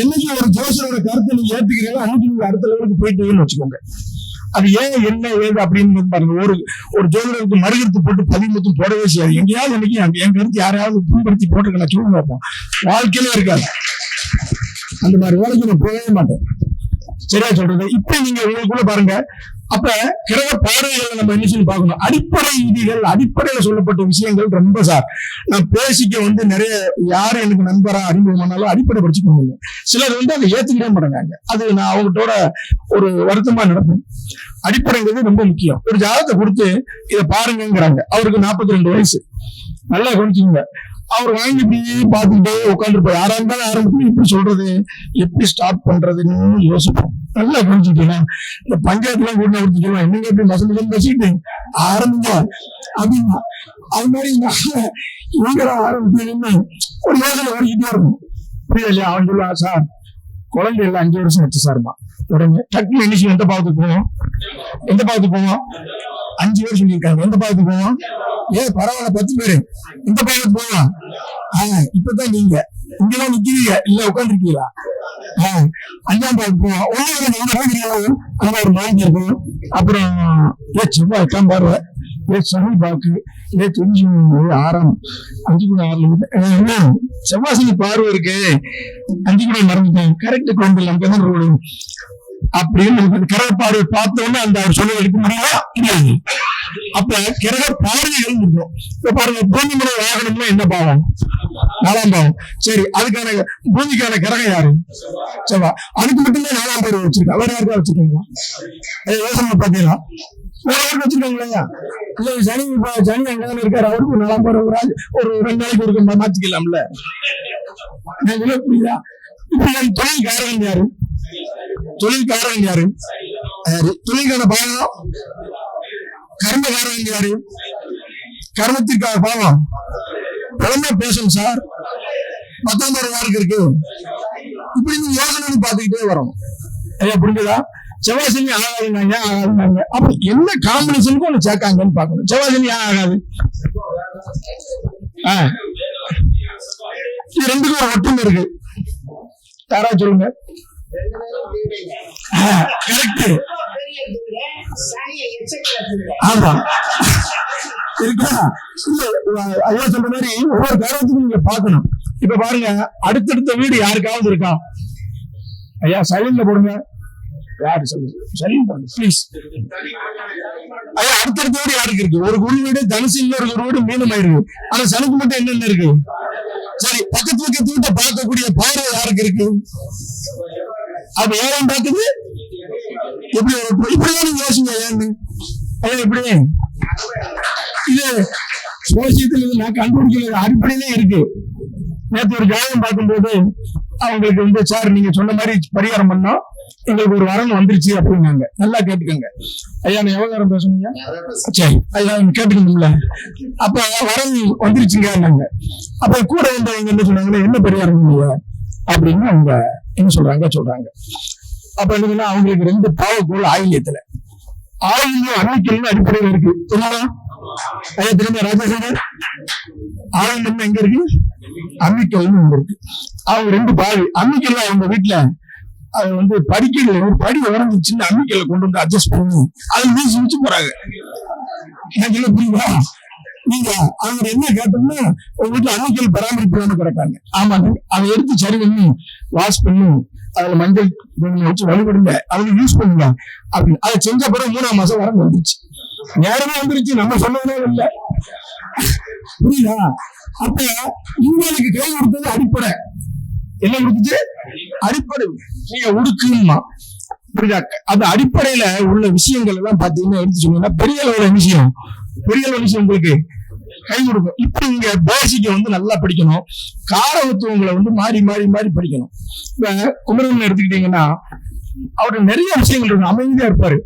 என்னைக்கு ஒரு ஜோசரோட கருத்தை நீங்க ஏத்துக்கிறீங்களோ அன்னைக்கு நீங்க அடுத்த லெவலுக்கு போயிட்டீங்கன்னு வச்சுக்கோங்க. அது ஏன் என்ன ஏது அப்படின்னு பாருங்க. ஒரு ஒரு ஜோதிடருக்கு மறுகருத்து போட்டு பதிமுத்தும் போடவே செய்யாது. எங்கேயாவது இன்னைக்கு என் கருத்து யாரையாவது புண்படுத்தி போட்டுருக்க நான் பார்ப்போம் வாழ்க்கையில இருக்காது. அந்த மாதிரி வேலைக்கு நான் போகவே மாட்டேன். சரியா சொல்றது? இப்ப நீங்க உங்களுக்குள்ள பாருங்க. அப்ப கிரக பார்வைகளை நம்ம என்ன சொல்லி பார்க்கணும்? அடிப்படை விதிகள் அடிப்படையில சொல்லப்பட்ட விஷயங்கள் ரொம்ப சார். நான் பேசிக்க வந்து நிறைய யாரு எனக்கு நண்பரா அறிமுகமானாலும் அடிப்படை படிச்சுக்கணும் சிலர் வந்து அதை ஏத்துக்கவே மாட்டாங்க. அது நான் அவங்ககிட்ட ஒரு வருத்தமா நடக்கும். அடிப்படைங்கிறது ரொம்ப முக்கியம். ஒரு ஜாதகத்தை கொடுத்து இதை பாருங்கிறாங்க அவருக்கு நாற்பத்தி ரெண்டு வயசு. நல்லா கவனிச்சுங்க அவர் வாங்கி இப்படியே பார்த்துக்கிட்டே உட்காந்துருப்பார் யாரா இருந்தாலும் ஆரம்பிக்கணும் இப்படி சொல்றது எப்படி ஸ்டார்ட் பண்றதுன்னு யோசிப்போம். நல்லா கவனிச்சுக்கலாம் இந்த பஞ்சாயத்துல கூட கொடுத்து என்னங்க இப்படி மசந்து பேசிட்டு ஆரம்பிங்க. அப்படின்னா அது மாதிரி நான் இவங்க ஆரம்பிச்சீங்கன்னா ஒரு யோசனை ஓடிக்கிட்டே இருக்கும். புரியல இல்லையா? அவன் சொல்லுவா சார் குழந்தை எல்லாம் அஞ்சு வருஷம் வச்சு சார்மா உடனே டக்குனு என்ன எந்த பாவத்துக்கு போவோம் எந்த பாவத்துக்கு போவோம் அஞ்சு பேர் சொல்லியிருக்காங்க. எந்த பாவத்துக்கு போவோம் ஏ பரவாயில்ல பத்து பேரு. எந்த பாவத்துக்கு போவோம் ஆஹ் இப்பதான் நீங்க. இங்கதான் நிக்கிறீங்க. இல்ல உட்காந்துருக்கீங்களா ஆஹ் அஞ்சாம் பாவத்துக்கு போவோம் ஒண்ணு அங்க ஒரு மாதிரி இருக்கும் அப்புறம் ஏ செவ்வாய் எட்டாம் பார்வை ஏ சனி பாக்கு. ஏ தெரிஞ்சு ஆறாம். அஞ்சு கூட ஆறுல செவ்வாய் சனி பார்வை இருக்கு. அஞ்சு கூட மறந்துட்டேன். கரெக்ட் குழந்தை நமக்கு ரோடு அப்படின்னு நமக்கு கிரக பார்த்த உடனே அந்த அவர் சொல்ல எடுக்க முடியுமா? முடியாது. அப்ப கிரக பார்வைகள் முடியும் இப்ப பாருங்க பூமிமலை வாகனம்னா என்ன பாவம்? நாலாம் பாவம். சரி அதுக்கான பூமிக்கான கிரகம் யாரு? செவ்வா. அதுக்கு மட்டும்தான் நாலாம் பேர் வச்சிருக்கா. வேற யாருக்கா வச்சிருக்கீங்களா? அது யோசனை பாத்தீங்களா வேற யாருக்கு வச்சிருக்காங்களா இல்ல சனி இப்ப சனி அங்கதானே இருக்காரு. அவருக்கு நாலாம் பேர் ஒரு ஒரு ரெண்டு நாளைக்கு ஒரு மாத்திக்கலாம்ல. நான் சொல்ல புரியுதா? இப்ப என் தொழில் காரகன் யாரு? தொழில் காரணம் யாரு? தொழிலுக்கான பாவம்? கர்ம காரணம் யாரு? கர்மத்திற்கான பாவம். உடனே பேசணும் சார். பத்தாம் தரம் யாருக்கு இருக்கு. இப்படி நீங்க யோசனை பார்த்துக்கிட்டே வரும். ஐயா புரிஞ்சுதா? செவ்வாசனி ஆகாதுங்க ஆகாதுங்க அப்ப என்ன காம்பினேஷனுக்கு ஒண்ணு சேர்க்காங்கன்னு பாக்கணும் செவ்வாசனி ஏன் ஆகாது? இது ரெண்டுக்கும் ஒரு ஒற்றுமை இருக்கு. யாரா சொல்லுங்க. ஆமா. இருக்கா? ஐயா சொல்ற மாதிரி ஒவ்வொரு காரணத்துக்கும் நீங்க பாக்கணும் இப்ப பாருங்க அடுத்தடுத்த வீடு யாருக்காவது இருக்கா? ஐயா சைலண்ட்ல போடுங்க. யாரு சொல்லுங்க சைலண்ட் பண்ணுங்க ப்ளீஸ் ஐயா அடுத்தடுத்த வீடு யாருக்கு இருக்கு? ஒரு குரு வீடு தனுசு இன்னொரு குரு வீடு மீனமா இருக்கு ஆனா சனுக்கு மட்டும் என்னென்ன இருக்கு? சரி பக்கத்து பக்கத்து வீட்டை பார்க்கக்கூடிய பார்வை யாருக்கு இருக்கு? அது ஏழாம் பார்க்குது எப்படி ஒரு- இப்படிதான் நீங்க யோசிங்க ஏன்னு. ஐயா இப்படி? இது சோசியத்துல இது நான் கண்டுபிடிக்கிறது அடிப்படையிலே இருக்கு. நேற்று ஒரு ஜாதகம் பார்க்கும்போது அவங்களுக்கு வந்து சார் நீங்க சொன்ன மாதிரி பரிகாரம் பண்ணோம் எங்களுக்கு ஒரு வரன் வந்துருச்சு அப்படின்னாங்க. நல்லா கேட்டுக்கோங்க. ஐயா நான் எவ்வளவு நேரம் பேசணுங்க சரி ஐயா நீங்க கேட்டுக்கணும்ல. அப்ப வரன் வந்துருச்சுங்க அப்ப கூட வந்தவங்க என்ன சொன்னாங்கன்னா என்ன பரிகாரம் பண்ணுவ அப்படின்னு அவங்க என்ன சொல்றாங்க? சொல்றாங்க. அப்ப என்னதுன்னா அவங்களுக்கு ரெண்டு பாவக்கோள் ஆயில்யத்துல. ஆயில்யம் அன்னைக்கு அடிப்படையில் இருக்கு. தெரியுமா? ஐயா திரும்ப ராஜசேகர்? ஆயில்யம் எங்க இருக்கு? அம்மிக்கல்னு இருக்கு. அவங்க ரெண்டு பாவி. அம்மிக்கல்ல அவங்க வீட்டுல அது வந்து படிக்கல ஒரு படி உடஞ்சு சின்ன அம்மிக்கல்ல கொண்டு வந்து அட்ஜஸ்ட் பண்ணி அதை வீசி வச்சு போறாங்க. எனக்கு என்ன புரியுதா? நீங்க அவங்க என்ன கேட்டோம்னா உங்க வீட்டுல அம்மிக்கல் பராமரிப்பு கிடக்காங்க ஆமா அதை எடுத்து சரி பண்ணி வாஷ் பண்ணி அதுல மஞ்சள் வச்சு வழிபடுங்க அவங்க யூஸ் பண்ணுங்க. அப்படி அதை செஞ்ச பிறகு மூணாம் மாசம் வர வந்துருச்சு. நேரமே வந்துருச்சு நம்ம சொன்னதே இல்லை. புரியுதா? அப்ப இவங்களுக்கு கை கொடுத்தது அடிப்படை. என்ன கொடுத்துச்சு அடிப்படை. நீங்க உடுக்குமா? புரியுதா? அந்த அடிப்படையில உள்ள விஷயங்கள் எல்லாம் பாத்தீங்கன்னா எடுத்து சொன்னீங்கன்னா பெரிய அளவுல விஷயம். பெரிய அளவு விஷயம் உங்களுக்கு. கை கொடுக்கும். இப்ப நீங்க பேசிக்க வந்து நல்லா படிக்கணும். காரவத்துவங்களை வந்து மாறி மாறி மாறி படிக்கணும். இப்ப குமரன் எடுத்துக்கிட்டீங்கன்னா அவரு நிறைய விஷயங்கள் இருக்கும் அமைதியா இருப்பாரு.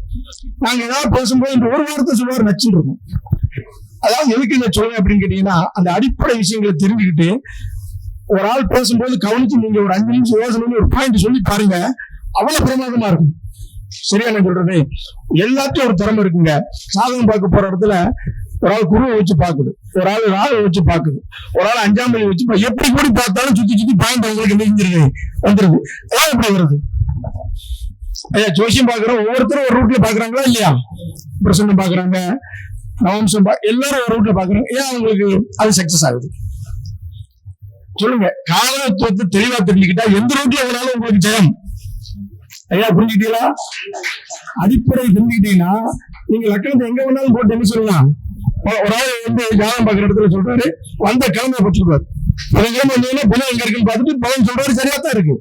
நாங்க ஏதாவது பேசும்போது இந்த ஒரு வாரத்தை சொல்லுவாரு நச்சுன்னு இருக்கும். அதாவது எதுக்கு இந்த சொல்லுங்க அப்படின்னு கேட்டீங்கன்னா அந்த அடிப்படை விஷயங்களை தெரிஞ்சுக்கிட்டு ஒரு ஆள் பேசும்போது கவனிச்சு நீங்க ஒரு அஞ்சு நிமிஷம் யோசனை ஒரு பாயிண்ட் சொல்லி பாருங்க. அவ்வளவு பிரமாதமா இருக்கும். சரியா நான் சொல்றது? எல்லாத்தையும் ஒரு திறமை இருக்குங்க. சாதகம் பார்க்க போற இடத்துல ஒரு ஆள் குருவை வச்சு பாக்குது ஒரு ஆள் ராவை வச்சு பாக்குது ஒரு ஆள் அஞ்சாம் மணி வச்சு பா- எப்படி கூடி பார்த்தாலும் சுத்தி சுத்தி பாயிண்ட் உங்களுக்கு நெஞ்சிருக்கு வந்துருது. அதான் எப்படி வருது? ஐயா ஜோசியம் பாக்குறோம் ஒவ்வொருத்தரும் ஒரு ரூட்ல பாக்குறாங்களா இல்லையா? பிரசன்னம் பாக்குறாங்க நவம்சம் எல்லாரும் ஒரு ரூட்ல பாக்குறாங்க ஏன் அவங்களுக்கு அது சக்சஸ் ஆகுது? சொல்லுங்க. காலத்துவத்தை தெளிவா தெரிஞ்சுக்கிட்டா எந்த ரூட்ல வேணாலும் உங்களுக்கு ஜெயம். ஐயா புரிஞ்சுக்கிட்டீங்களா? அடிப்படை தெரிஞ்சுக்கிட்டீங்கன்னா நீங்க லக்கணத்தை எங்க வேணாலும் போட்டு என்ன சொல்லலாம்? ஒரு ஒரு ஆள் வந்து ஜாதகம் பாக்குற இடத்துல சொல்றாரு வந்த கிழமை போட்டுருவாரு அந்த கிழமை வந்தீங்கன்னா பணம் எங்க இருக்குன்னு பார்த்துட்டு பலன் சொல்றாரு சரியா தான் இருக்கு.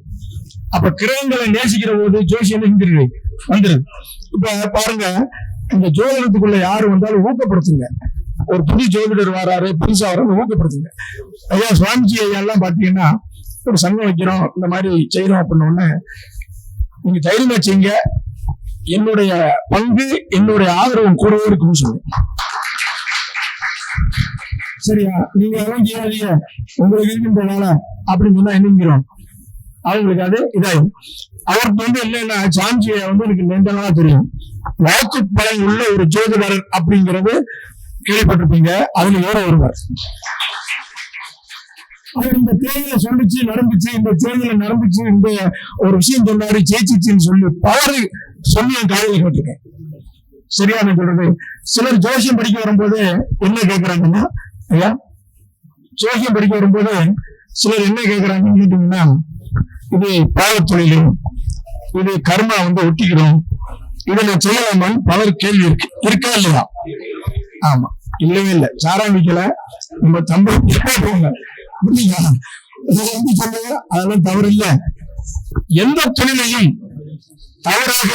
அப்ப கிரகங்களை நேசிக்கிற போது ஜோசியம் செஞ்சிருது? வந்துருது. இப்ப பாருங்க இந்த ஜோதிடத்துக்குள்ள யாரு வந்தாலும் ஊக்கப்படுத்துங்க. ஒரு புது ஜோதிடர் வராரு புதுசா வராரு ஊக்கப்படுத்துங்க. ஐயா சுவாமிஜி ஐயா எல்லாம் பாத்தீங்கன்னா ஒரு சங்கம் வைக்கிறோம் இந்த மாதிரி செய்யறோம் அப்படின்ன உடனே நீங்க தைரியமா செய்யுங்க. என்னுடைய பங்கு என்னுடைய ஆதரவு கூடவே இருக்கும்னு சொல்லுங்க. சரியா? நீங்க எல்லாம் செய்யாதீங்க உங்களுக்கு இருக்கின்ற வேலை அப்படின்னு சொன்னா என்னங்கிறோம் அவங்களுக்கு அது இதாகும் அவருக்கு வந்து என்னன்னா சாஞ்சியை வந்து எனக்கு நீண்ட தெரியும். வாக்கு பலன் உள்ள ஒரு ஜோதிடர் அப்படிங்கிறது கேள்விப்பட்டிருப்பீங்க. அதுல வேற ஒருவர். அவர் இந்த தேர்தல சொல்லிச்சு நடந்துச்சு இந்த தேர்தல நடந்துச்சு இந்த ஒரு விஷயம் சொன்னாரு ஜெயிச்சிச்சுன்னு சொல்லி பலரு சொல்லி என் காலையில கேட்டிருக்கேன். சரியா நான் சொல்றது? சிலர் ஜோசியம் படிக்க வரும்போது என்ன கேக்குறாங்கன்னா ஐயா ஜோகியம் படிக்க வரும்போது சிலர் என்ன கேட்கிறாங்கன்னு கேட்டீங்கன்னா இது பாவத்தொழில் இது கர்மா வந்து ஒட்டிக்கிறோம் இதை நான் செய்யலாமான்னு பலர் கேள்வி இருக்கு. இருக்கா இல்லையா? ஆமா. இல்லவே இல்லை. சாராமிக்கல நம்ம தம்பி போங்க? அதெல்லாம் தவறு இல்ல எந்த தொழிலையும் தவறாக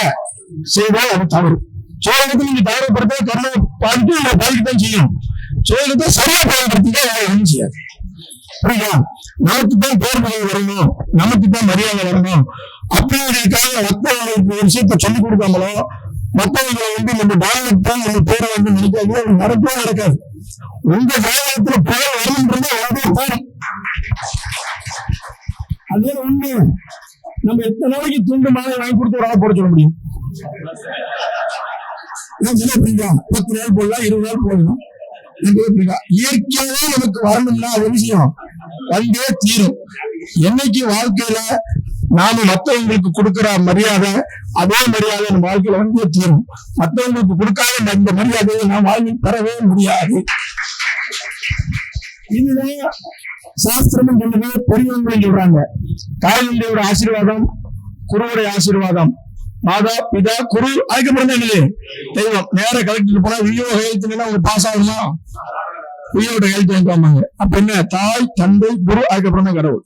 செய்தால் அது தவறு. சோழகத்தில் நீங்க தவறுபடுத்த கர்ம பாதிட்டு பாதிக்கத்தான் செய்யும்? சோழகத்தை சரியா பயன்படுத்திக்க வேற செய்யாது. புரியுதா? நமக்கு தான் பேர் வரணும். நமக்கு தான் மரியாதை வரணும். அப்படிங்கிறதுக்காக மற்றவங்களுக்கு ஒரு விஷயத்த சொல்லிக் கொடுக்காமலோ மற்றவங்களை வந்து நம்ம டாலத்தை நம்ம பேரை வந்து நினைக்காது அது நடக்கவே நடக்காது. உங்க காலத்துல புகழ் வரும்ன்றது வந்து போதும் அதே உண்மை நம்ம எத்தனை நாளைக்கு துண்டு மாலை வாங்கி கொடுத்து ஒரு ஆள் போட சொல்ல முடியும்? பத்து நாள் போடலாம் இருபது நாள் போடலாம். இயற்கையாவே நமக்கு வரணும்னா ஒரு விஷயம். வந்தே தீரும். என்னைக்கு வாழ்க்கையில நாம மத்தவங்களுக்கு கொடுக்கிற மரியாதை அதே மரியாதை நம்ம வாழ்க்கையில வந்தே தீரும். மத்தவங்களுக்கு கொடுக்காத அந்த மரியாதையை நாம் வாழ்வில் பெறவே முடியாது. இதுதான் சாஸ்திரம் சொல்லுது பெரியவங்களும் சொல்றாங்க. ஒரு ஆசீர்வாதம் குருவுடைய ஆசீர்வாதம். மாதா பிதா குரு அதுக்கப்புறம் என்னது தெய்வம். நேர கலெக்டர் போனா வியோ ஹெல்த்னா அவங்க பாஸ் ஆகுமா? வியோட எழுத்து வாங்குவாங்க அப்ப என்ன? தாய் தந்தை குரு அதுக்கப்புறம் தான் கடவுள்.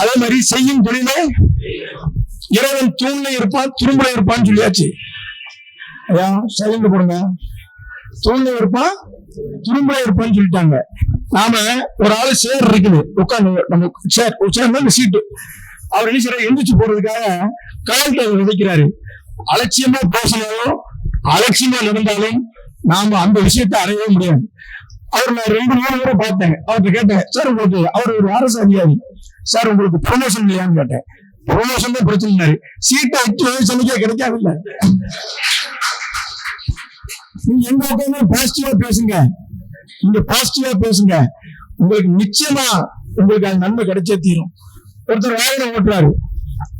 அதே மாதிரி செய்யும் தொழிலே இறைவன் தூண்ல இருப்பான் துரும்புல இருப்பான்னு சொல்லியாச்சு. ஐயா சைலண்ட் போடுங்க. தூண்ல இருப்பான் துரும்புல இருப்பான்னு சொல்லிட்டாங்க. நாம ஒரு ஆளு சேர் இருக்குது. உட்காந்து நம்ம சேர் சேர்னா இந்த சீட்டு அவர் என்ன செய்யறாரு எந்திரிச்சு போறதுக்காக கால்கிட்ட அவர் விதைக்கிறாரு அலட்சியமா பேசினாலும் அலட்சியமா நடந்தாலும் நாம அந்த விஷயத்தை அடையவே முடியாது. அவர் நான் ரெண்டு மூணு முறை பார்த்தேன். அவர்கிட்ட கேட்டேன் சார் உங்களுக்கு அவர் ஒரு அரசு அதிகாரி. சார் உங்களுக்கு ப்ரொமோஷன் இல்லையான்னு கேட்டேன். ப்ரொமோஷன் தான் பிரச்சனை சீட்டை எட்டு வயசுக்கே கிடைக்காது இல்ல. நீங்க எங்க உட்காந்து பாசிட்டிவா பேசுங்க. நீங்க பாசிட்டிவா பேசுங்க. உங்களுக்கு நிச்சயமா உங்களுக்கு அது நன்மை கிடைச்சே தீரும். ஒருத்தர் வாகனம் ஓட்டுறாரு.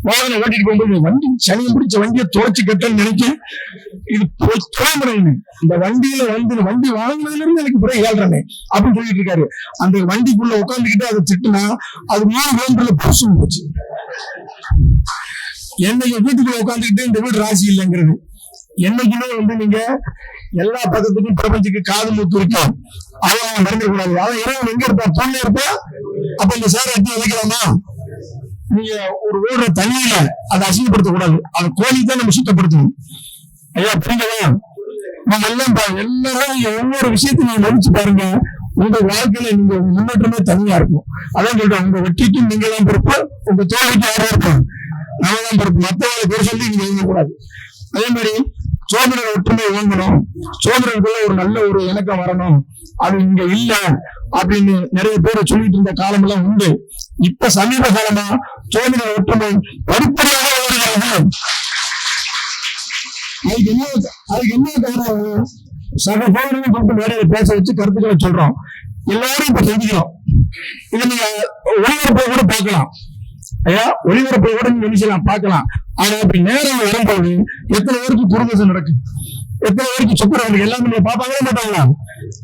வாகனம் ஓட்டிட்டு போகும்போது வண்டி சனியம் பிடிச்ச வண்டியை துவைச்சு கட்டன்னு நினைக்க இது துறைமுறைன்னு இந்த வண்டியில வந்து வண்டி வாங்கினதுல இருந்து எனக்கு பிறகு ஏழ்றனே அப்படின்னு சொல்லிட்டு இருக்காரு. அந்த வண்டிக்குள்ள உட்காந்துக்கிட்டு அதை திட்டுனா அது மூணு கிலோமீட்டர்ல புருஷன் போச்சு. என்னைக்கு வீட்டுக்குள்ள உட்காந்துக்கிட்டு இந்த வீடு ராசி இல்லைங்கிறது. என்னைக்குமே வந்து நீங்க எல்லா பக்கத்துக்கும் பிரபஞ்சுக்கு காது மூத்து இருக்கும் அவன் மறந்துட கூடாது. அவன் இறைவன் எங்க இருப்பான்? பொண்ணு இருப்பா? அப்ப இந்த சேர எடுத்து வைக்கலாமா நீங்க ஒரு ஓடுற தண்ணியில அதை அசிங்கப்படுத்த கூடாது அது கோழி தான் நம்ம சுத்தப்படுத்தணும். ஐயா புரியுங்களா நீங்க எல்லாம் பா- எல்லாரும் நீங்க ஒவ்வொரு விஷயத்தையும் நீங்க நினைச்சு பாருங்க. உங்க வாழ்க்கையில நீங்க முன்னேற்றமே தனியா இருக்கும். அதான் சொல்றேன் உங்க வெற்றிக்கும் நீங்க தான் பொறுப்பு உங்க தோல்விக்கு யாரும் இருப்பாங்க நாம தான் பொறுப்பு. மத்தவங்களை பேர் சொல்லி நீங்க எழுதக்கூடாது. அதே மாதிரி சோதனை ஒற்றுமை இயங்கணும். சோதனைக்குள்ள ஒரு நல்ல ஒரு இணக்கம் வரணும். அது இங்க இல்ல அப்படின்னு நிறைய பேர் சொல்லிட்டு இருந்த காலம் எல்லாம் உண்டு. இப்ப சமீப காலமா சோதனை ஒற்றுமை படிப்படியாக வருகிறது அதுக்கு என்ன அதுக்கு என்ன காரணம்? சக போகணும் கூப்பிட்டு மேடையில பேச வச்சு கருத்துக்களை சொல்றோம். எல்லாரும் இப்ப செஞ்சுக்கிறோம் இது நீங்க ஒளிபரப்பை கூட பார்க்கலாம். ஐயா ஒளிபரப்பை கூட நினைச்சலாம் பார்க்கலாம். ஆனா அப்படி நேரம் வரும்போது எத்தனை பேருக்கு குறுந்தசை நடக்கும் எத்தனை பேருக்கு சுக்கரவங்க எல்லாமே நீங்க பார்ப்பாங்களே மாட்டாங்களா?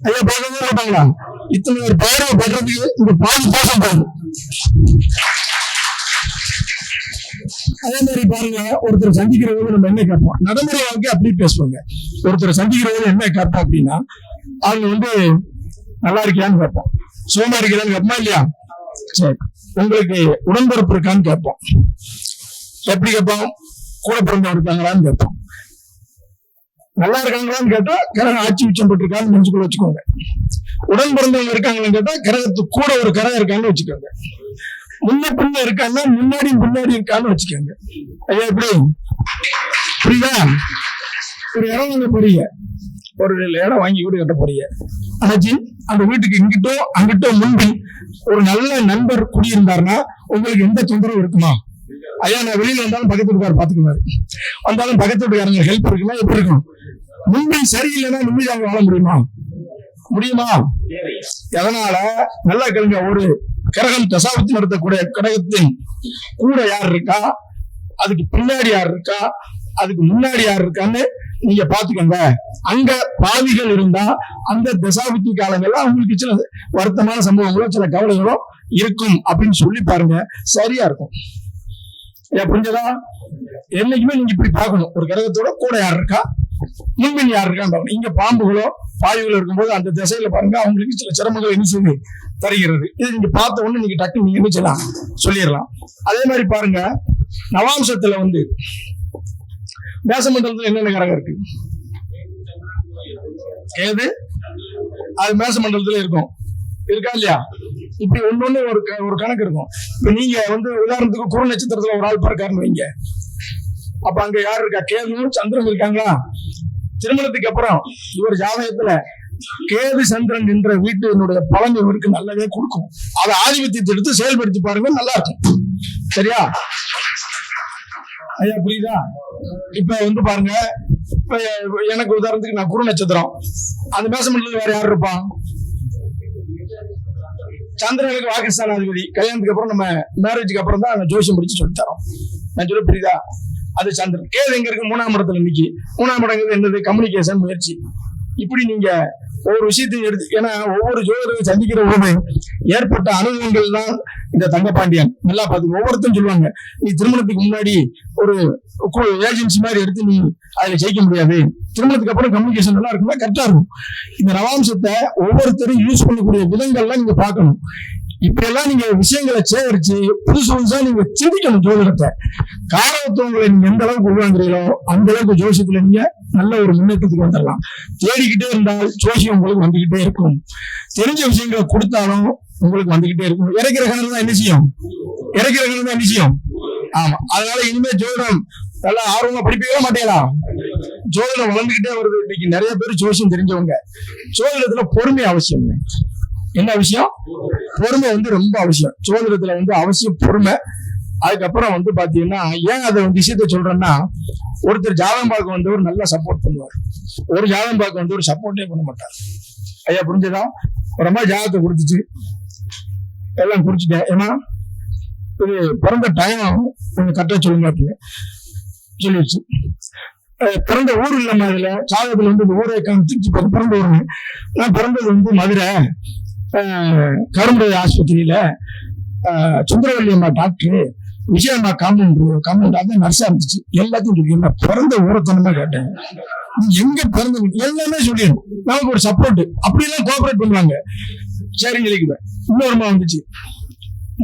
ஐயா பார்க்கவே மாட்டாங்களா? இத்தனை ஒரு பார்வை படுறதுக்கு இந்த பாதி பாசம் பாருங்க அதே மாதிரி பாருங்க ஒருத்தர் சந்திக்கிற போது நம்ம என்ன கேட்போம்? நடைமுறை வாழ்க்கை அப்படி பேசுவாங்க. ஒருத்தர் சந்திக்கிற போது என்ன கேட்போம் அப்படின்னா அவங்க வந்து நல்லா இருக்கியான்னு கேட்போம். சுகமா இருக்கிறான்னு கேட்போமா இல்லையா? சரி. உங்களுக்கு உடன்பிறப்பு இருக்கான்னு கேட்போம். எப்படி கேட்போம் கூட பிறந்தவங்க இருக்காங்களான்னு கேட்போம் நல்லா இருக்காங்களான்னு கேட்டா கிரகம் ஆட்சி உச்சம் பெற்றிருக்கான்னு மனசுக்குள்ள வச்சுக்கோங்க. உடன் பிறந்தவங்க இருக்காங்களான்னு கேட்டா கிரகத்துக்கு கூட ஒரு கிரகம் இருக்கான்னு வச்சுக்கோங்க. முன்ன பின்ன இருக்கான்னா முன்னாடி முன்னாடி இருக்கான்னு வச்சுக்கோங்க. ஐயா எப்படி? புரியுதா? ஒரு இடம் வாங்க போறீங்க. ஒரு இடம் வாங்கி வீடு கட்ட போறீங்க. ஆனாச்சு அந்த வீட்டுக்கு இங்கிட்டோ அங்கிட்டோ முன்பு ஒரு நல்ல நண்பர் குடியிருந்தாருன்னா உங்களுக்கு எந்த தொந்தரவும் இருக்குமா? ஐயா நான் வெளியில வந்தாலும் பக்கத்து வீட்டுக்காரர் பாத்துக்குவாரு. வந்தாலும் பக்கத்து வீட்டுக்காரங்க ஹெல்ப் இருக்குமா? எப்படி இருக்கும்? மும்பை சரியில்லைன்னா நிம்மதியாக வாழ முடியுமா? முடியுமா? எதனால? நல்லா கேளுங்க ஒரு கிரகம் தசாபத்தி நடத்தக்கூடிய கிரகத்தின் கூட யார் இருக்கா? அதுக்கு பின்னாடி யார் இருக்கா? அதுக்கு முன்னாடி யார் இருக்கான்னு நீங்க பாத்துக்கோங்க. அங்க பாவிகள் இருந்தா அந்த தசாபுத்தி காலங்கள்ல அவங்களுக்கு சில வருத்தமான சம்பவங்களோ சில கவலைகளோ இருக்கும் அப்படின்னு சொல்லி பாருங்க. சரியா இருக்கும். புரிஞ்சதா? என்னைக்குமே நீங்க இப்படி பார்க்கணும். ஒரு கிரகத்தோட கூட யார் இருக்கா? முன்பின் யார் இருக்கான்னு பார்க்கணும் இங்க பாம்புகளோ பாயுகளோ இருக்கும்போது அந்த திசையில பாருங்க அவங்களுக்கு சில சிரமங்கள் என்ன சொல்லி தருகிறது. இது நீங்க பார்த்த உடனே நீங்க டக்கு நீங்க என்ன செய்யலாம்? சொல்லிடலாம். அதே மாதிரி பாருங்க நவாம்சத்துல வந்து மேசமண்டலத்துல என்னென்ன கிரகம் இருக்கு? ஏது? அது மேசமண்டலத்துல இருக்கும். இருக்கா இல்லையா? இப்படி ஒண்ணு ஒரு க- ஒரு கணக்கு இருக்கும். இப்ப நீங்க வந்து உதாரணத்துக்கு குரு நட்சத்திரத்துல ஒரு ஆள் பிறக்காருன்னு வைங்க. அப்ப அங்க யார் இருக்கா? கேதுவும் சந்திரன் இருக்காங்களா? திருமணத்துக்கு அப்புறம் இவர் ஜாதகத்துல கேது சந்திரன் என்ற வீட்டினுடைய பலன் இவருக்கு நல்லதே கொடுக்கும். அதை ஆதிபத்தியத்தை எடுத்து செயல்படுத்தி பாருங்க நல்லா இருக்கும். சரியா? ஐயா புரியுதா? இப்ப வந்து பாருங்க இப்ப எனக்கு உதாரணத்துக்கு நான் குரு நட்சத்திரம். அந்த மேசமண்டலத்துல வேற யார் இருப்பான் சந்திரனுக்கு வாக்கிஸ்தானாதிபதி கல்யாணத்துக்கு அப்புறம் நம்ம மேரேஜுக்கு அப்புறம் தான் அந்த ஜோசியம் முடிச்சு சொல்லி தரோம். நான் சொல்ல புரியுதா? அது சந்திரன். கேது எங்க இருக்கு? மூணாம் இடத்துல இன்னைக்கு மூணாம் இடங்கிறது என்னது? கம்யூனிகேஷன் முயற்சி. இப்படி நீங்க ஒவ்வொரு விஷயத்தையும் எடுத்து ஏன்னா ஒவ்வொரு ஜோதிடரை சந்திக்கிற போது ஏற்பட்ட அனுபவங்கள் தான் இந்த தங்கபாண்டியன் நல்லா பார்த்து ஒவ்வொருத்தரும் சொல்லுவாங்க நீ திருமணத்துக்கு முன்னாடி ஒரு ஏஜென்சி மாதிரி எடுத்து நீ அதுல ஜெயிக்க முடியாது. திருமணத்துக்கு அப்புறம் கம்யூனிகேஷன் நல்லா இருக்குன்னா கரெக்டா இருக்கும். இந்த நவாம்சத்தை ஒவ்வொருத்தரும் யூஸ் பண்ணக்கூடிய விதங்கள்லாம் நீங்க பாக்கணும் இப்படி எல்லாம் நீங்க விஷயங்களை சேகரிச்சு புதுசு புதுசா நீங்க சிந்திக்கணும் ஜோதிடத்தை காரவத்துவங்களை நீங்க எந்த அளவுக்கு உருவாங்குறீங்களோ அந்த அளவுக்கு ஜோசியத்துல நீங்க நல்ல ஒரு முன்னேற்றத்துக்கு வந்துடலாம் தேடிக்கிட்டே இருந்தால் ஜோசியம் உங்களுக்கு வந்துகிட்டே இருக்கும். தெரிஞ்ச விஷயங்களை கொடுத்தாலும் உங்களுக்கு வந்துகிட்டே இருக்கும். இறக்கிற கணக்கு தான் என்ன செய்யும்? இறக்கிற கணக்கு தான் என்ன செய்யும்? ஆமா. அதனால இனிமே ஜோதிடம் நல்லா ஆர்வமா படிப்பீங்களா மாட்டேங்களா ஜோதிடம் வளர்ந்துகிட்டே வருது. இன்னைக்கு நிறைய பேர் ஜோசியம் தெரிஞ்சவங்க. ஜோதிடத்துல பொறுமை அவசியம். என்ன விஷயம்? பொறுமை வந்து ரொம்ப அவசியம். ஜோதிடத்துல வந்து அவசியம் பொறுமை. அதுக்கப்புறம் வந்து பாத்தீங்கன்னா ஏன் அதை வந்து விஷயத்த சொல்றேன்னா ஒருத்தர் ஜாதகம் பார்க்க வந்தவர் நல்லா சப்போர்ட் பண்ணுவார். ஒரு ஜாதகம் பார்க்க வந்தவர் சப்போர்ட்டே பண்ண மாட்டார். ஐயா புரிஞ்சதா? ஒரு மாதிரி ஜாதகத்தை கொடுத்துச்சு எல்லாம் குறிச்சிட்டேன். ஏன்னா இது பிறந்த டைம் கொஞ்சம் கரெக்டா சொல்லுங்க அப்படின்னு. சொல்லிடுச்சு. பிறந்த ஊர் இல்லம்மா இதுல. ஜாதகத்துல வந்து இந்த ஊரை திருச்சி பிறந்த பிறந்த ஊருங்க நான் பிறந்தது வந்து மதுரை. அஹ் ஆஸ்பத்திரியில. சுந்தரவல்லி அம்மா டாக்டர் விஜயம்மா காம்பவுண்டர் காம்பவுண்டர் அதான் நர்ஸா இருந்துச்சு. எல்லாத்தையும் சொல்லி நான் பிறந்த ஊரத்தனமா கேட்டேன். எங்க பிறந்த எல்லாமே சொல்லிடணும். நமக்கு ஒரு சப்போர்ட் அப்படிலாம் கோஆபரேட் பண்ணுவாங்க. சரி சொல்லிக்குவேன் இன்னொரு அம்மா வந்துச்சு.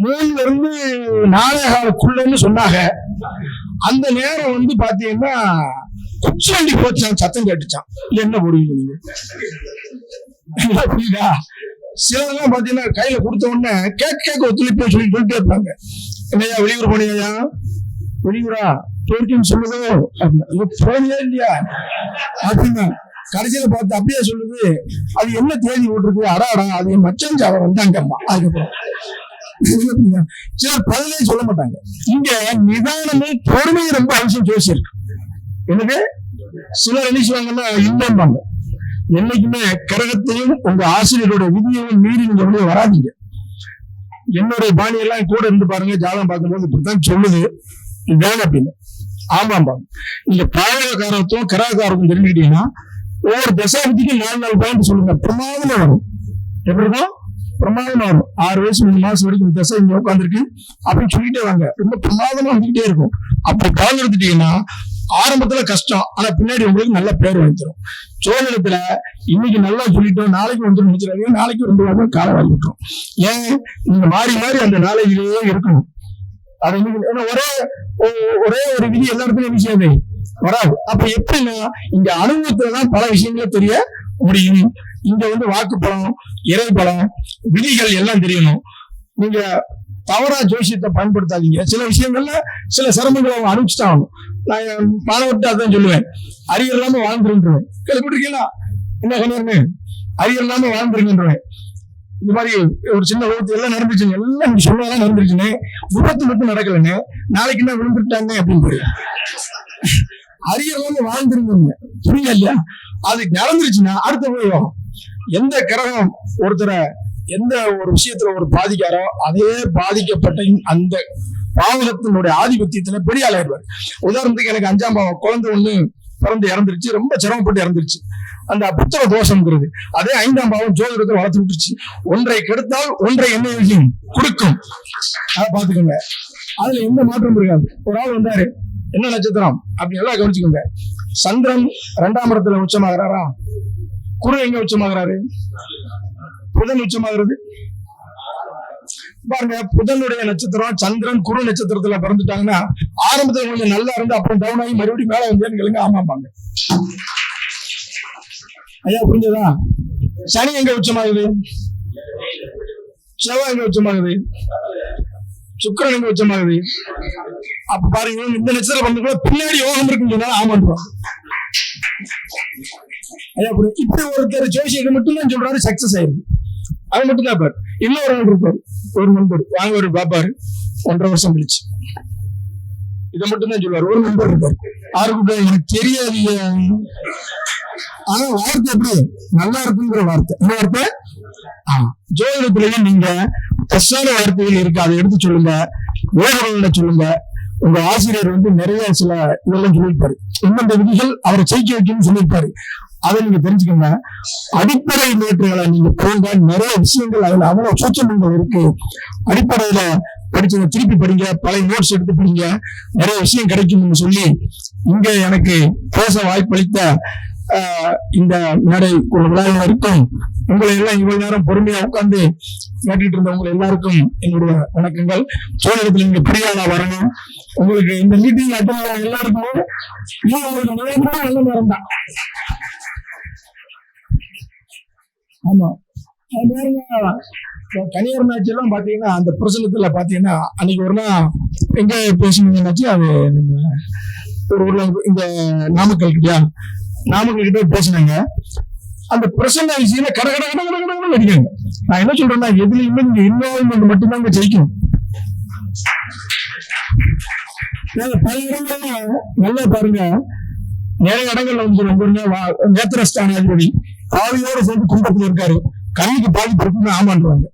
மூணுல இருந்து நாளே காலக்குள்ளன்னு சொன்னாங்க. அந்த நேரம் வந்து பாத்தீங்கன்னா குச்சி வண்டி போச்சான் சத்தம் கேட்டுச்சான் என்ன முடிவு நீங்க? புரியுதா சிலதெல்லாம் பாத்தீங்கன்னா கையில கொடுத்த உடனே கேட்க கேட்க ஒத்துழைப்பு சொல்லி சொல்லிட்டே இருப்பாங்க. என்னையா வெளியூர் போனியா வெளியூரா? போயிருக்கேன்னு சொல்லுதோ அப்படின்னா, போனியா இல்லையா? அப்படின்னா கடைசியில பார்த்து அப்படியே சொல்லுது. அது என்ன தேதி விட்டுருக்கு அடா அது மச்சம் மச்சன் வந்தாங்கம்மா. அதுக்கப்புறம். சிலர் பதிலே சொல்ல மாட்டாங்க. இங்க நிதானமும் பொறுமையும் ரொம்ப அவசியம் ஜோசி இருக்கு சிலர் என்ன செய்வாங்கன்னா இல்லம்பாங்க. என்னைக்குமே கிரகத்தையும் உங்க ஆசிரியரோட விதியையும் மீறி நீங்க வெளியே வராதீங்க. என்னுடைய பாணியெல்லாம் கூட இருந்து பாருங்க ஜாதகம் பார்க்கும்போது இப்படித்தான் சொல்லுது. இதுதான் அப்படின்னு. ஆமாம்பா நீங்க பாவகாரத்தும் கிரகக்காரத்தும் தெரிஞ்சுக்கிட்டீங்கன்னா ஒவ்வொரு தசாபதிக்கும் நாலு நாலு பாயிண்ட் சொல்லுங்க. பிரமாதமா வரும். எப்படிதான் பிரமாதம் ஆகும் ஆறு வயசு மூணு மாசம் வரைக்கும் இந்த தசை இங்க உட்காந்துருக்கு அப்படின்னு சொல்லிட்டே வாங்க. ரொம்ப பிரமாதமா வந்துகிட்டே இருக்கும். அப்படி கால் எடுத்துட்டீங்கன்னா ஆரம்பத்துல கஷ்டம். ஆனா பின்னாடி உங்களுக்கு நல்ல பேர் வாங்கி சோழத்துல இன்னைக்கு நல்லா சொல்லிட்டோம். நாளைக்கு வந்து முடிச்சிடாதீங்க. நாளைக்கு ரெண்டு வாரம் காலம் வாங்கிட்டோம் ஏன்? நீங்க மாறி மாறி அந்த நாளையிலேயே இருக்கணும். அது இன்னைக்கு- ஒரே ஒ- ஒரே ஒரு விதி எல்லா இடத்துலயும் விஷயமே வராது. அப்ப எப்படின்னா இங்க அனுபவத்துலதான் பல விஷயங்களை தெரிய முடியும். இங்க வந்து வாக்குப்பழம் இறை பலம் விதிகள் எல்லாம் தெரியணும். நீங்க தவறா ஜோசியத்தை பயன்படுத்தாதீங்க. சில விஷயங்கள்ல சில சிரமங்களை அவங்க அனுப்பிச்சுட்டாங்க நான் என் மாணவர்கிட்ட அதான் சொல்லுவேன். அறிவு இல்லாம வாழ்ந்துருன்றேன் கேள்விப்பட்டிருக்கீங்களா என்ன கணியர்னு அறிவு இல்லாம வாழ்ந்துருங்கன்றேன் இந்த மாதிரி ஒரு சின்ன விபத்து எல்லாம் நடந்துச்சுங்க எல்லாம் நீங்க சொல்லலாம் நடந்துருச்சுன்னு விபத்து மட்டும் நடக்கலன்னு நாளைக்கு என்ன விழுந்துட்டாங்க அப்படின்னு அறியலாம வாழ்ந்துருங்க புரியுங்க இல்லையா? அது நடந்துருச்சுன்னா அடுத்த உபயோகம் எந்த கிரகம் ஒருத்தரை எந்த ஒரு விஷயத்துல ஒரு பாதிக்காரோ அதே பாதிக்கப்பட்ட அந்த பாவகத்தினுடைய ஆதிபத்தியத்துல பெரிய ஆளாயிடுவார் உதாரணத்துக்கு எனக்கு அஞ்சாம் பாவம் குழந்தை ஒண்ணு பிறந்து இறந்துருச்சு ரொம்ப சிரமப்பட்டு இறந்துருச்சு. அந்த புத்திர தோஷம்ங்கிறது அதே ஐந்தாம் பாவம் ஜோதிடத்தை வளர்த்து விட்டுருச்சு. ஒன்றை கெடுத்தால் ஒன்றை என்ன விஷயம் கொடுக்கும். அதை பாத்துக்கோங்க அதுல எந்த மாற்றம் இருக்காது. ஒரு ஆள் வந்தாரு என்ன நட்சத்திரம்? அப்படி எல்லாம் கவனிச்சுக்கோங்க. சந்திரன் இரண்டாம் இடத்துல உச்சமாகறாரா? குரு எங்க உச்சமாகிறாரு? புதன் உச்சமாகிறது? பாருங்க புதனுடைய நட்சத்திரம் சந்திரன் குரு நட்சத்திரத்துல பிறந்துட்டாங்கன்னா ஆரம்பத்துல கொஞ்சம் நல்லா இருந்து அப்புறம் டவுன் ஆகி மறுபடியும் மேல வந்தேன்னு கேளுங்க ஆமாப்பாங்க ஐயா புரிஞ்சதா? சனி எங்க உச்சமாகுது? செவ்வாய் எங்க உச்சமாகுது? சுக்கிரன் எங்க உச்சமாகுது? அப்ப பாருங்க இந்த நட்சத்திரம் வந்து கூட பின்னாடி யோகம் இருக்குன்னு சொன்னா ஆமான்றோம் இப்படி ஒருத்தர் ஜோசியத்தை மட்டும்தான் சொல்றாரு சக்சஸ் ஆயிருக்கு. அது மட்டும் தான் பாரு. இன்னொரு ஆள் இருப்பாரு. ஒரு நண்பர் வாங்க ஒரு பாப்பாரு. ஒன்றரை வருஷம் கழிச்சு. இதை மட்டும் தான் சொல்லுவாரு. ஒரு நண்பர் இருப்பாரு. யாருக்கு எனக்கு தெரியாது ஆனா வார்த்தை எப்படி? நல்லா இருக்குங்கிற வார்த்தை. என்ன வார்த்தை? ஆமா ஜோதிடத்திலேயும் நீங்க பெஸ்டான வார்த்தைகள் இருக்கு. அதை எடுத்து சொல்லுங்க. வேகவர்கள சொல்லுங்க. உங்க ஆசிரியர் வந்து நிறைய சில இதெல்லாம் சொல்லியிருப்பாரு. இந்தந்த விதிகள் அவரை ஜெயிக்க வைக்கணும்னு சொல்லியிருப்பாரு. அதை நீங்க தெரிஞ்சுக்கோங்க. அடிப்படை மேட்டுகளை நீங்க போங்க. நிறைய விஷயங்கள் அதுல அவ்வளவு சூச்சமங்கள் இருக்கு. அடிப்படையில படிச்சதை திருப்பி படிங்க. பழைய நோட்ஸ் எடுத்து படிங்க. நிறைய விஷயம் கிடைக்கும்னு சொல்லி இங்க எனக்கு பேச வாய்ப்பளித்த ஆஹ், இந்த மேடை விழாவினருக்கும் உங்களை எல்லாம் இவ்வளவு நேரம் பொறுமையா உட்கார்ந்து கேட்டுட்டு இருந்தவங்க எல்லாருக்கும் என்னுடைய வணக்கங்கள். சோழகத்துல நீங்க பிரியாணா வரணும். உங்களுக்கு இந்த மீட்டிங் அட்டன் எல்லாருக்குமே இது உங்களுக்கு நல்ல நேரம் தான். ஆமா. அது பாருங்க, மேட்ச் எல்லாம் பாத்தீங்கன்னா அந்த பிரசனத்துல பாத்தீங்கன்னா அன்னைக்கு ஒரு நாள் எங்க பேசணும்னாச்சு அது நம்ம ஒரு ஊர்ல இந்த நாமக்கல் கிட்டயா? நாமக்கல் கிட்ட பேசினாங்க. அந்த பிரசன்ன விஷயம் கட கட கட கட கட அடிக்காங்க நான் என்ன சொல்றேன்னா எதுலயுமே நீங்க இன்வால்மெண்ட் மட்டும்தாங்க ஜெயிக்கும். பல இடங்கள்ல நல்லா பாருங்க. நிறைய இடங்கள்ல வந்து ரொம்ப நேத்திரஸ்தான அதிபதி பாதியோட சேர்ந்து கும்பத்துல இருக்காரு. கண்ணுக்கு பாதிப்பு இருக்குன்னு ஆமான்றாங்க.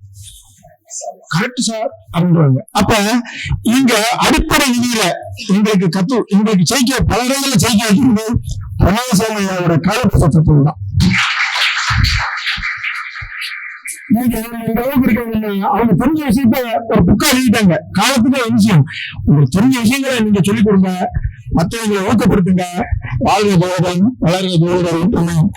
கரெக்ட் சார் அப்படின்றாங்க. அப்ப இங்க அடிப்படை விதியில எங்களுக்கு கத்து எங்களுக்கு ஜெயிக்க பல இடங்கள்ல ஜெயிக்க வைக்கிறது பிரணவசாமியோட காலப்புத்தத்துவம் தான். அவங்க தெரிஞ்ச விஷயத்த ஒரு புக்கா எழுதிட்டாங்க. காலத்துக்கு விஷயம். உங்களுக்கு தெரிஞ்ச விஷயங்களை நீங்க சொல்லிக் கொடுங்க. மற்றவங்களை ஊக்கப்படுத்துங்க. வாழ்க போதம் வளர்க போதம்